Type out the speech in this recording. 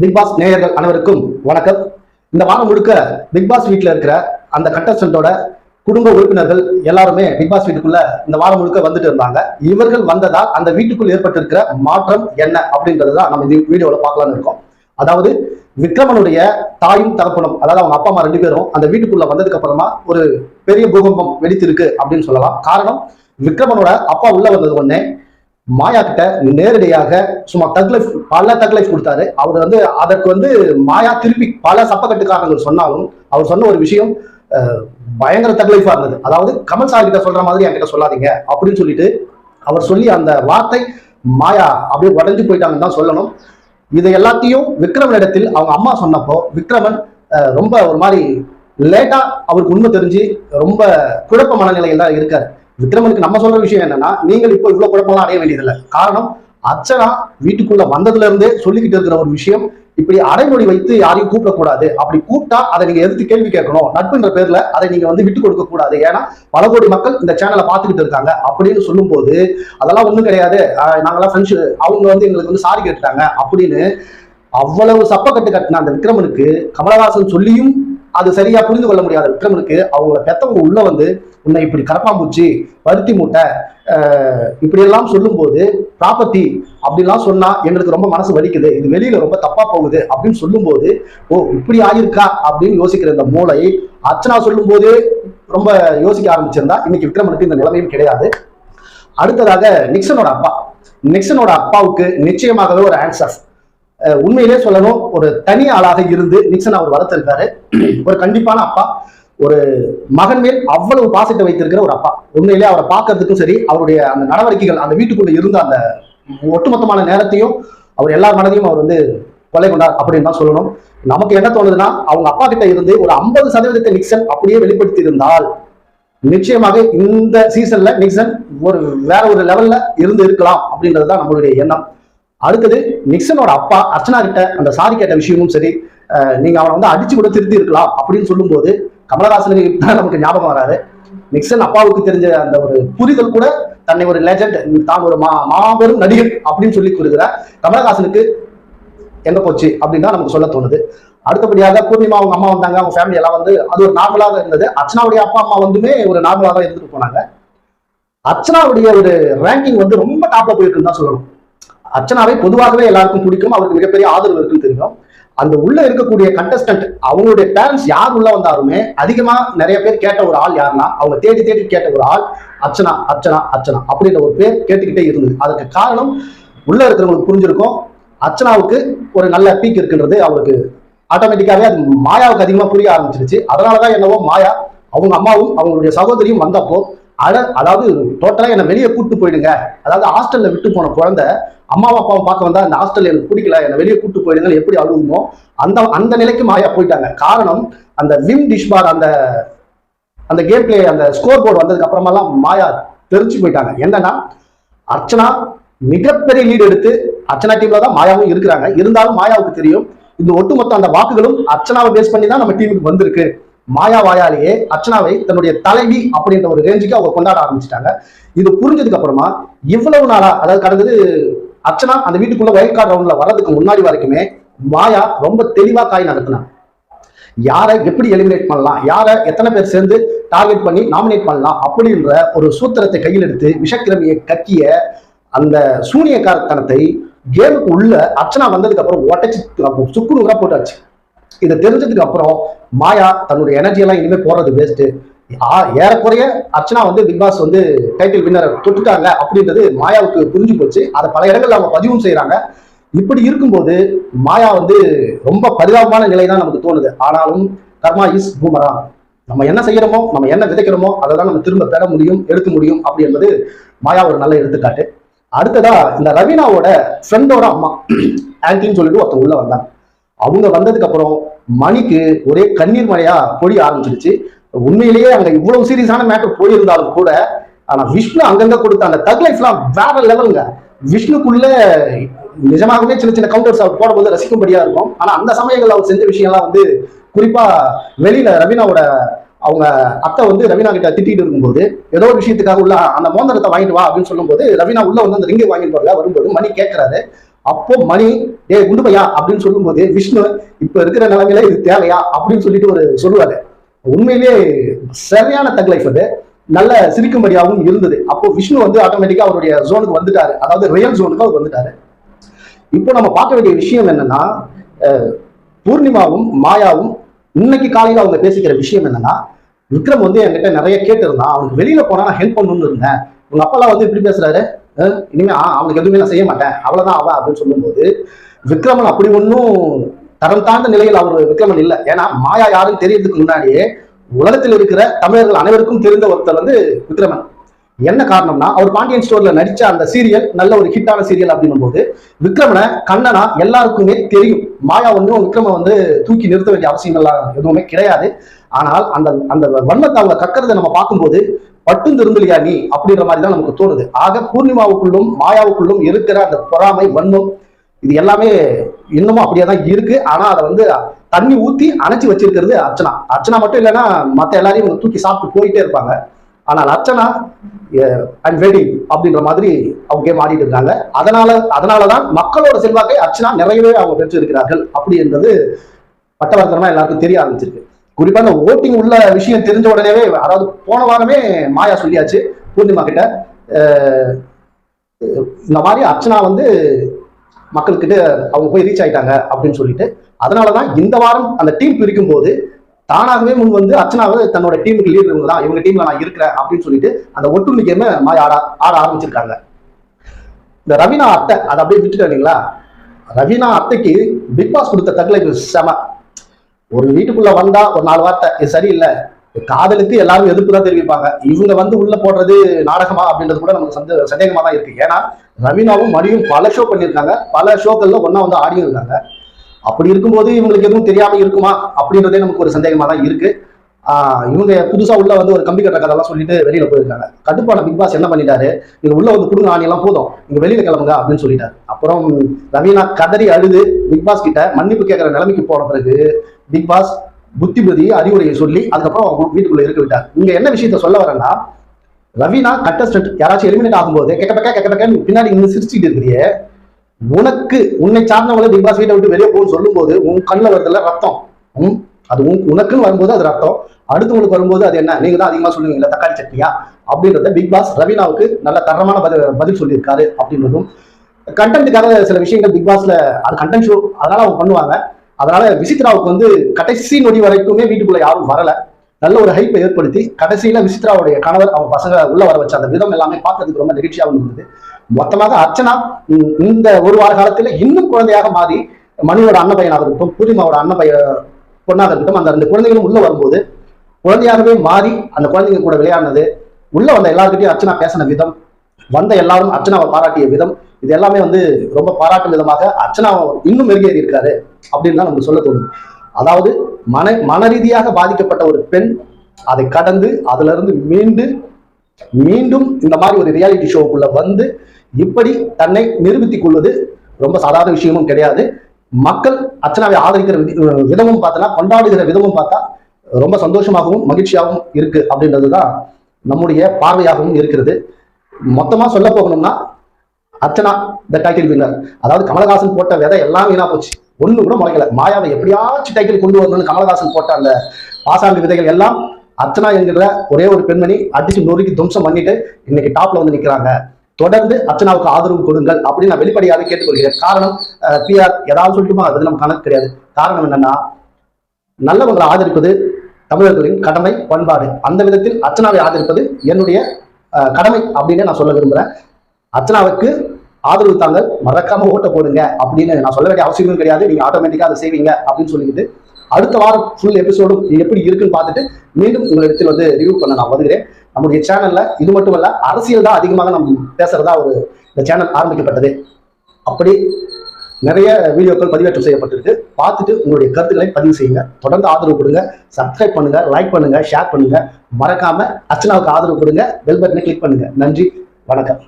Big pass நேயர்கள் அனைவருக்கும் வணக்கம். இந்த வாரம் முழுக்க பிக் பாஸ் வீட்டில் இருக்கிற அந்த கட்டசண்டோட குடும்ப உறுப்பினர்கள் எல்லாருமே பிக் பாஸ் வீட்டுக்குள்ள இந்த வாரம் முழுக்க வந்துட்டு இருந்தாங்க. இவர்கள் வந்ததால் அந்த வீட்டுக்குள் ஏற்பட்டிருக்கிற மாற்றம் என்ன அப்படின்றது தான் நம்ம இந்த வீடியோவில் பார்க்கலாம்னு இருக்கோம். அதாவது விக்ரமனுடைய தாயும் தகப்பனும் அதாவது அவங்க அப்பா அம்மா ரெண்டு பேரும் அந்த வீட்டுக்குள்ள வந்ததுக்கு அப்புறமா ஒரு பெரிய பூகம்பம் வெடித்திருக்கு அப்படின்னு சொல்லலாம். காரணம் விக்ரமனோட அப்பா உள்ள வந்தது உடனே மாயா கிட்ட நேரடியாக சும்மா தக்லைஃப் பல தக்லைஃப் கொடுத்தாரு. அவர் வந்து அதற்கு வந்து மாயா திருப்பி பல சப்பக்கட்டுக்காரங்கள் சொன்னாலும் அவர் சொன்ன ஒரு விஷயம் பயங்கர தக்லைஃபா இருந்தது. அதாவது கமல் சார் கிட்ட சொல்ற மாதிரி என்கிட்ட சொல்லாதீங்க அப்படின்னு சொல்லிட்டு அவர் சொல்லி அந்த வார்த்தை மாயா அப்படியே உடஞ்சு போயிட்டாங்கன்னு தான் சொல்லணும். இது எல்லாத்தையும் விக்ரமன் இடத்தில் அவங்க அம்மா சொன்னப்போ விக்ரமன் ரொம்ப ஒரு மாதிரி லேட்டா அவருக்கு உண்மை தெரிஞ்சு ரொம்ப குழப்ப மனநிலையில் தான் இருக்காரு. விக்ரமனுக்கு நம்ம சொல்ற விஷயம் என்னன்னா நீங்கள் இப்போ இவ்வளவு குழப்பம்லாம் அடைய வேண்டியதில்லை. காரணம் அர்ச்சனா வீட்டுக்குள்ள வந்ததுல இருந்தே சொல்லிக்கிட்டு இருக்கிற ஒரு விஷயம் இப்படி அடைமொழி வைத்து யாரையும் கூப்பிடக்கூடாது. அப்படி கூப்பிட்டா அதை நீங்க எதிர்த்து கேள்வி கேட்கணும். நட்புன்ற பேர்ல அதை நீங்க வந்து விட்டு கொடுக்க கூடாது ஏன்னா பல கோடி மக்கள் இந்த சேனலை பார்த்துக்கிட்டு இருக்காங்க. அப்படின்னு சொல்லும்போது அதெல்லாம் ஒண்ணும் கிடையாது. ஆஹ் ஃப்ரெண்ட்ஸ் அவங்க வந்து எங்களுக்கு வந்து சாரி கேட்டுட்டாங்க அப்படின்னு அவ்வளவு சப்பக்கட்டு கட்டின அந்த விக்ரமனுக்கு கமலஹாசன் சொல்லியும் அது சரியா புரிந்து கொள்ள முடியாத விக்ரமனுக்கு அவங்கள பெத்தவங்க உள்ள வந்து உன்னை இப்படி கரப்பாம்பூச்சி பருத்தி மூட்டை ஆஹ் இப்படி எல்லாம் சொல்லும்போது ப்ராப்பர்ட்டி அப்படிலாம் சொன்னா எங்களுக்கு ரொம்ப மனசு வலிக்குது. இது வெளியில ரொம்ப தப்பா போகுது அப்படின்னு சொல்லும்போது ஓ இப்படி ஆயிருக்கா? அப்படின்னு யோசிக்கிற இந்த மூளை அர்ச்சனா சொல்லும் போதே ரொம்ப யோசிக்க ஆரம்பிச்சிருந்தா இன்னைக்கு விக்ரமனுக்கு இந்த நிலைமையும் கிடையாது. அடுத்ததாக நிக்சனோட அப்பா. நிக்சனோட அப்பாவுக்கு நிச்சயமாகவே ஒரு ஆன்சர் உண்மையிலே சொல்லணும் ஒரு தனி ஆளாக இருந்து நிக்சன் அவர் வளர்த்திருக்காரு ஒரு கண்டிப்பான அப்பா ஒரு மகன் மேல் அவ்வளவு பாசத்தை வைத்திருக்கிற ஒரு அப்பா. உண்மையிலே அவரை பார்க்கறதுக்கும் சரி அவருடைய அந்த நடவடிக்கைகள் அந்த வீட்டுக்குள்ள இருந்த அந்த ஒட்டுமொத்தமான நேரத்தையும் அவர் எல்லா மனதையும் அவர் வந்து கொலை கொண்டார் அப்படின்னு தான் சொல்லணும். நமக்கு என்ன தோணுதுன்னா அவங்க அப்பா கிட்ட இருந்து ஒரு ஐம்பது சதவீதத்தை நிக்சன் அப்படியே வெளிப்படுத்தி இருந்தால் நிச்சயமாக இந்த சீசன்ல நிக்சன் ஒரு வேற ஒரு லெவல்ல இருந்து இருக்கலாம் அப்படின்றது தான் நம்மளுடைய எண்ணம். அடுத்தது நிக்சனோட அப்பா அர்ச்சனா கிட்ட அந்த சாரி கேட்ட விஷயமும் சரி நீங்க அவனை வந்து அடிச்சு கூட திருத்தி இருக்கலாம் அப்படின்னு சொல்லும்போது கமலஹாசனுக்கு தான் நமக்கு ஞாபகம் வராது. நிக்சன் அப்பாவுக்கு தெரிஞ்ச அந்த ஒரு புரிதல் கூட தன்னை ஒரு லெஜண்ட் தான் ஒரு மா மாபெரும் நடிகர் அப்படின்னு சொல்லி கூறுகிற கமலஹாசனுக்கு எங்க போச்சு அப்படின்னு தான் நமக்கு சொல்ல தோணுது. அடுத்தபடியாக பூர்ணிமா அவங்க அம்மா வந்தாங்க அவங்க ஃபேமிலி எல்லாம் வந்து அது ஒரு நார்மலாக இருந்தது. அர்ச்சனாவுடைய அப்பா அம்மா வந்துமே ஒரு நார்மலாக தான் இருந்துட்டு போனாங்க. அர்ச்சனாவுடைய ஒரு ரேங்கிங் வந்து ரொம்ப டாப்ல போயிருக்குன்னு தான் சொல்லணும். அர்ச்சனாவை பொதுவாகவே எல்லாருக்கும் பிடிக்கும் அவருக்கு மிகப்பெரிய ஆதரவு இருக்குன்னு தெரியும். அந்த உள்ள இருக்கக்கூடிய கண்டஸ்டன்ட் அவங்களுடைய பேரண்ட்ஸ் யார் உள்ள வந்தாலுமே அதிகமா நிறைய பேர் கேட்ட ஒரு ஆள் யாருன்னா அவங்க தேடி தேடி கேட்ட ஒரு ஆள் அர்ச்சனா அர்ச்சனா அர்ச்சனா அப்படின்ற ஒரு பேர் கேட்டுக்கிட்டே இருந்தது. அதுக்கு காரணம் உள்ள இருக்கிறவங்களுக்கு புரிஞ்சிருக்கும். அர்ச்சனாவுக்கு ஒரு நல்ல பீக் இருக்குன்றது அவருக்கு ஆட்டோமேட்டிக்காவே அது மாயாவுக்கு அதிகமா புரிய ஆரம்பிச்சிருச்சு. அதனாலதான் என்னவோ மாயா அவங்க அம்மாவும் அவங்களுடைய சகோதரியும் வந்தப்போ அதாவது டோட்டலாக என்னை வெளியே கூட்டு போயிடுங்க. அதாவது ஹாஸ்டலில் விட்டு போன குழந்தை அம்மா அப்பாவும் பார்க்க வந்தா அந்த ஹாஸ்டல் எனக்கு பிடிக்கல என்னை வெளியே கூட்டு போயிடுங்க எப்படி அழுகுமோ அந்த அந்த நிலைக்கு மாயா போயிட்டாங்க. காரணம் அந்த விம் டிஷ்பார் அந்த அந்த கேம் பிளே அந்த ஸ்கோர் போர்டு வந்ததுக்கு அப்புறமெல்லாம் மாயா தெரிஞ்சு போயிட்டாங்க. என்னன்னா அர்ச்சனா மிகப்பெரிய லீடு எடுத்து அர்ச்சனா டீம்ல தான் மாயாவும் இருக்கிறாங்க. இருந்தாலும் மாயாவுக்கு தெரியும் இந்த ஒட்டுமொத்த அந்த வாக்குகளும் அர்ச்சனாவை பேஸ் பண்ணி தான் நம்ம டீமுக்கு வந்திருக்கு. மாயா வாயாலேயே அர்ச்சனாவை தன்னுடைய தலைவி அப்படின்ற ஒரு ரேஞ்சுக்கு அவங்க கொண்டாட ஆரம்பிச்சிட்டாங்க. இது புரிஞ்சதுக்கு அப்புறமா இவ்வளவு நாளா அதாவது கடந்தது அர்ச்சனா அந்த வீட்டுக்குள்ள ஒயிட் கார்டு ரவுண்ட்ல வர்றதுக்கு முன்னாடி வரைக்குமே மாயா ரொம்ப தெளிவா காய் நடத்தினா யாரை எப்படி எலிமினேட் பண்ணலாம்? யாரை எத்தனை பேர் சேர்ந்து டார்கெட் பண்ணி நாமினேட் பண்ணலாம்? அப்படின்ற ஒரு சூத்திரத்தை கையில் எடுத்து விஷக்கிரமியை கக்கிய அந்த சூனியக்காரத்தனத்தை கேமுக்கு உள்ள அர்ச்சனா வந்ததுக்கு அப்புறம் உடச்சி சுக்கு போட்டாச்சு. இதை தெரிஞ்சதுக்கு அப்புறம் மாயா தன்னுடைய எனர்ஜி எல்லாம் இனிமே போறது வேஸ்ட்டு ஏறக்குறைய அர்ச்சனா வந்து பிக் பாஸ் வந்து டைட்டில் வின்னர் தொட்டுட்டாங்க அப்படின்றது மாயாவுக்கு புரிஞ்சு போச்சு. அதை பல இடங்கள்ல அவங்க பதிவும் செய்யறாங்க இப்படி இருக்கும்போது மாயா வந்து ரொம்ப பரிதாபமான நிலை தான் நமக்கு தோணுது. ஆனாலும் கர்மா இஸ் பூமரா நம்ம என்ன செய்யறோமோ நம்ம என்ன விதைக்கிறோமோ அதை தான் நம்ம திரும்ப பெற முடியும் எடுக்க முடியும் அப்படி என்பது மாயா ஒரு நல்ல எடுத்துக்காட்டு. அடுத்ததா இந்த ரவீனாவோட ஃப்ரெண்டோட அம்மா ஆன்டின்னு சொல்லிட்டு ஒருத்தவங்க உள்ள வந்தாங்க. அவங்க வந்ததுக்கு அப்புறம் மணிக்கு ஒரே கண்ணீர் மழையா பொழிய ஆரம்பிச்சிருச்சு. உண்மையிலேயே அங்க இவ்வளவு சீரியஸான மேட்டர் போயிருந்தாலும் கூட ஆனா விஷ்ணு அங்கங்க கொடுத்த அந்த தக் லைஃப்லாம் வேற லெவலுங்க விஷ்ணுக்குள்ள நிஜமாகவே சின்ன சின்ன கவுண்டர்ஸ் அவர் போடும்போது ரசிக்கும்படியா இருக்கும். ஆனா அந்த சமயங்கள்ல அவர் செஞ்ச விஷயம்லாம் வந்து குறிப்பா வெளியில ரவீனாவோட அவங்க அத்தை வந்து ரவீனா கிட்ட திட்டிட்டு இருக்கும்போது ஏதோ ஒரு விஷயத்துக்காக உள்ள அந்த மோதிரத்தை வாங்கிட்டு வா அப்படின்னு சொல்லும்போது ரவீனா உள்ள வந்து அந்த ரிங்கை வாங்கிட்டு வரல. வரும்போது மணி கேட்கறாரு அப்போ மணி ஏ குண்டுமையா அப்படின்னு அப்படின்னு சொல்லும்போது விஷ்ணு இப்ப இருக்கிற நிலைமையில இது தேவையா? அப்படின்னு சொல்லிட்டு ஒரு சொல்லுவாரு. உண்மையிலே சரியான தக் லைஃப் அது. நல்ல சிரிக்கும்படியாகவும் இருந்தது. அப்போ விஷ்ணு வந்து ஆட்டோமேட்டிக்கா அவருடைய ஜோனுக்கு வந்துட்டாரு. அதாவது ரியல் ஜோனுக்கு அவர் வந்துட்டாரு. இப்போ நம்ம பார்க்க வேண்டிய விஷயம் என்னன்னா அஹ், பூர்ணிமாவும் மாயாவும் இன்னைக்கு காலையில அவங்க பேசிக்கிற விஷயம் என்னன்னா விக்ரம் வந்து என்கிட்ட நிறைய கேட்டிருந்தான். அவனுக்கு வெளியில போனா நான் ஹெல்ப் பண்ணணும்னு இருந்தேன். உங்க அப்பாலாம் வந்து இப்படி பேசுறாரு? இனிமே அவனுக்கு எதுவுமே நான் செய்ய மாட்டேன். அவ்வளவுதான் அவ அப்படின்னு சொல்லும்போது விக்ரமன் அப்படி ஒன்றும் தரம் தாழ்ந்த நிலையில் அவர் விக்ரமன் இல்லை. ஏன்னா மாயா யாருன்னு தெரியறதுக்கு முன்னாடியே உலகத்தில் இருக்கிற தமிழர்கள் அனைவருக்கும் தெரிந்த ஒருத்தர் வந்து விக்ரமன். என்ன காரணம்னா அவர் பாண்டியன் ஸ்டோர்ல நடிச்ச அந்த சீரியல் நல்ல ஒரு ஹிட்டான சீரியல் அப்படின்னும் போது விக்ரமனை கண்ணனா எல்லாருக்குமே தெரியும். மாயா ஒன்றும் விக்ரம வந்து தூக்கி நிறுத்த வேண்டிய அவசியம் எல்லாம் எதுவுமே கிடையாது. ஆனால் அந்த அந்த வன்மத்தை அவங்க கக்கறதை நம்ம பார்க்கும்போது பட்டும் திருந்தலியா நீ? அப்படின்ற மாதிரி தான் நமக்கு தோணுது. ஆக பூர்ணிமாவுக்குள்ளும் மாயாவுக்குள்ளும் இருக்கிற அந்த பொறாமை வன்மம் இது எல்லாமே இன்னமும் அப்படியே தான் இருக்கு. ஆனா அதை வந்து தண்ணி ஊத்தி அணைச்சி வச்சிருக்கிறது அர்ச்சனா. அர்ச்சனா மட்டும் இல்லைன்னா மத்த எல்லாரையும் தூக்கி சாப்பிட்டு போயிட்டே இருப்பாங்க. ஆனால் அர்ச்சனா ஐம் வெயிட்டிங் அப்படின்ற மாதிரி அவங்க கேம் ஆடிட்டு இருக்காங்க அதனால தான் மக்களோட செல்வாக்கை அர்ச்சனா நிறையவே அவங்க பெற்றிருக்கிறார்கள் அப்படி என்பது பட்டவர்த்தனமா எல்லாருக்கும் தெரிய ஆரம்பிச்சிருக்கு. குறிப்பா இந்த ஓட்டிங் உள்ள விஷயம் தெரிஞ்ச உடனேவே அதாவது போன வாரமே மாயா சொல்லியாச்சு பூர்ணிமா கிட்ட. இந்த மாதிரி அர்ச்சனா வந்து மக்கள்கிட்ட அவங்க போய் ரீச் ஆயிட்டாங்க அப்படின்னு சொல்லிட்டு. அதனாலதான் இந்த வாரம் அந்த டீம் பிரிக்கும் போது தானாகவே முன் வந்து அர்ச்சனாவை தன்னோட டீமுக்கு லீடர் இவங்க தான் இவங்க டீம்ல நான் இருக்கிறேன் அப்படின்னு சொல்லிட்டு அந்த ஒட்டுண்ணி கேம ஆட ஆட ஆரம்பிச்சிருக்காங்க. இந்த ரவீனா அத்தை அதை அப்படியே விட்டுட்டு இல்லைங்களா? ரவீனா அத்தைக்கு பிக் பாஸ் கொடுத்த தகவலுக்கு செம. ஒரு வீட்டுக்குள்ள வந்தா ஒரு நாலு வார்த்தை இது சரியில்லை. காதலுக்கு எல்லாரும் எதிர்ப்பு தான் தெரிவிப்பாங்க. இவங்க வந்து உள்ள போடுறது நாடகமா? அப்படின்றது கூட நமக்கு சந்தே சந்தேகமா தான் இருக்கு. ஏன்னா ரவீனாவும் மணியும் பல ஷோ பண்ணியிருக்காங்க. பல ஷோக்கள்ல ஒன்னா வந்து ஆடியும் இருக்காங்க. அப்படி இருக்கும்போது இவங்களுக்கு எதுவும் தெரியாம இருக்குமா? அப்படின்றதே நமக்கு ஒரு சந்தேகமா தான் இருக்கு இவங்க புதுசா உள்ள வந்து ஒரு கம்பி கட்டுற கதெல்லாம் சொல்லிட்டு வெளியில போயிருக்காங்க. கட்டுப்பான பிக் பாஸ் என்ன பண்ணிட்டாரு? நீங்க உள்ள வந்து கொடுங்க ஆணி போதும். நீங்க வெளியில கிளம்புங்க அப்படின்னு சொல்லிட்டாரு. அப்புறம் ரவீனா கதறி அழுது பிக் பாஸ் கிட்ட மன்னிப்பு கேட்கிற நிலைமைக்கு போன பிறகு பிக் பாஸ் புத்திபதி அறிவுரையை சொல்லி அதுக்கப்புறம் அவங்க வீட்டுக்குள்ள இருக்க விட்டார். இங்க என்ன விஷயத்த சொல்ல வரேன்னா ரவீனா கண்டஸ்டன்ட் யாராச்சும் எலிமினேட் ஆகும்போது கெட்ட பக்க கெட்ட பக்க பின்னாடி இங்க சிரிச்சுட்டு இருக்கிறியே. உனக்கு உன்னை சார்ந்தவங்களை பிக் பாஸ் வீட்டை விட்டு வெளியே போகணும்னு சொல்லும்போது உன் கண்ணில் வருதுல ரத்தம். ம், அது உன் உனக்குன்னு வரும்போது அது ரத்தம். அடுத்தவங்களுக்கு வரும்போது அது என்ன? நீங்க தான் அதிகமா சொல்லுவீங்களா தக்காளி சட்னியா? அப்படின்றத பிக் பாஸ் ரவீனாவுக்கு நல்ல தரமான பதில் பதில் சொல்லியிருக்காரு அப்படின்றதும் கண்டென்ட்டுக்காக சில விஷயங்கள் பிக் பாஸ்ல அது கண்டென்ட் ஷோ அதனால அவங்க பண்ணுவாங்க. அதனால விசித்ராவுக்கு வந்து கடைசி நொடி வரைக்குமே வீட்டுக்குள்ள யாரும் வரல. நல்ல ஒரு ஹைப்பை ஏற்படுத்தி கடைசியில விசித்ராவுடைய கணவர் அவங்க பசங்க உள்ள வர வச்ச அந்த விதம் எல்லாமே பார்க்கறதுக்கு ரொம்ப நெகிழ்ச்சியாகவும் இருந்தது. மொத்தமாக அர்ச்சனா இந்த ஒரு வார காலத்துல இன்னும் குழந்தையாக மாறி மணியோட அண்ணன் பையனாக இருக்கட்டும் பூர்ணிமாவோட அண்ணன் பையன் பொண்ணாக இருக்கட்டும் அந்த ரெண்டு குழந்தைகளும் உள்ள வரும்போது குழந்தையாகவே மாறி அந்த குழந்தைங்க கூட விளையாடினது உள்ள வந்த எல்லாருக்கிட்டையும் அர்ச்சனா பேசின விதம் வந்த எல்லாரும் அர்ச்சனாவை பாராட்டிய விதம் இது எல்லாமே வந்து ரொம்ப பாராட்டும் விதமாக அர்ச்சனா இன்னும் மெருகேறி இருக்காரு அப்படின்னு தான் நமக்கு சொல்ல தோணுது. அதாவது மன மன ரீதியாக பாதிக்கப்பட்ட ஒரு பெண் அதை கடந்து அதுல இருந்து மீண்டு மீண்டும் இந்த மாதிரி ஒரு ரியாலிட்டி ஷோவுக்குள்ள வந்து இப்படி தன்னை நிரூபித்துக் கொள்வது ரொம்ப சாதாரண விஷயமும் கிடையாது. மக்கள் அர்ச்சனாவை ஆதரிக்கிற விதமும் பார்த்தனா கொண்டாடுகிற விதமும் பார்த்தா ரொம்ப சந்தோஷமாகவும் மகிழ்ச்சியாகவும் இருக்கு அப்படின்றது தான் நம்முடைய பார்வையாகவும் இருக்கிறது. மொத்தமா சொல்ல போகணும்னா அர்ச்சனா த டைட்டில் வின்னர் அதாவது கமலஹாசன் போட்ட விதை எல்லாம் வீணா போச்சு. ஒண்ணு கூட முளைக்கல. மாயாவை எப்படியாச்சும் டைட்டில் கொண்டு வரணும்னு கமலஹாசன் போட்ட அந்த பாசாண்டு விதைகள் எல்லாம் அர்ச்சனா என்கிற ஒரே ஒரு பெண்மணி அடிச்சு நொறுக்கி துவம்சம் பண்ணிட்டு இன்னைக்கு டாப்ல வந்து நிக்கிறாங்க. தொடர்ந்து அர்ச்சனாவுக்கு ஆதரவு கொடுங்கள் அப்படின்னு நான் வெளிப்படையாக கேட்டுக்கொள்கிறேன். காரணம் பிஆர் ஏதாவது சொல்லிட்டுமா? அது நம்ம கணக்கு கிடையாது. காரணம் என்னன்னா நல்லவங்களை ஆதரிப்பது தமிழர்களின் கடமை பண்பாடு. அந்த விதத்தில் அர்ச்சனாவை ஆதரிப்பது என்னுடைய அஹ், கடமை அப்படின்னு நான் சொல்ல விரும்புறேன். அர்ச்சனாவுக்கு ஆதரவு தாங்கள் மறக்காம ஓட்ட போடுங்க அப்படின்னு நான் சொல்ல வேண்டிய அவசியமும் கிடையாது. நீங்க ஆட்டோமேட்டிக்கா அதை செய்வீங்க அப்படின்னு சொல்லிக்கிட்டு அடுத்த வாரம் ஃபுல் எபிசோடும் எப்படி இருக்குன்னு பார்த்துட்டு மீண்டும் உங்களிடத்தில் வந்து ரிவ்யூ பண்ண நான் வருகிறேன். நம்முடைய சேனல்ல இது மட்டும் இல்ல அரசியல் தான் அதிகமாக நம்ம பேசுறதா ஒரு இந்த சேனல் ஆரம்பிக்கப்பட்டது. அப்படி நிறைய வீடியோக்கள் பதிவேற்றம் செய்யப்பட்டிருக்கு. பார்த்துட்டு உங்களுடைய கருத்துக்களை பதிவு செய்யுங்க. தொடர்ந்து ஆதரவு கொடுங்க. சப்ஸ்கிரைப் பண்ணுங்க லைக் பண்ணுங்க ஷேர் பண்ணுங்க. மறக்காம அர்ச்சனாவுக்கு ஆதரவு கொடுங்க. பெல் பட்டனை கிளிக் பண்ணுங்க. நன்றி வணக்கம்.